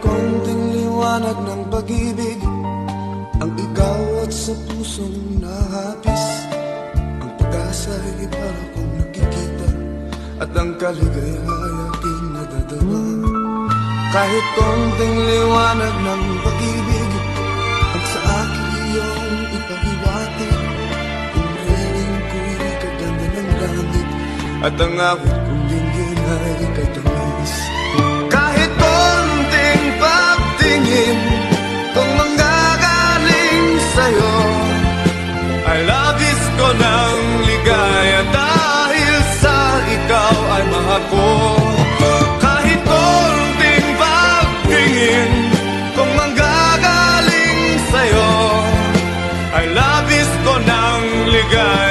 konting liwanag ng pag-ibig Ang ikaw at sa pusong nahapis. Ang pag-asa ay para kong nakikita At ang kaligayay aking nadadama. Kahit konting liwanag ng pag-ibig Ang sa akin iyong ipahiwati Kung rin ko'y kaganda ng langit At ang awit God.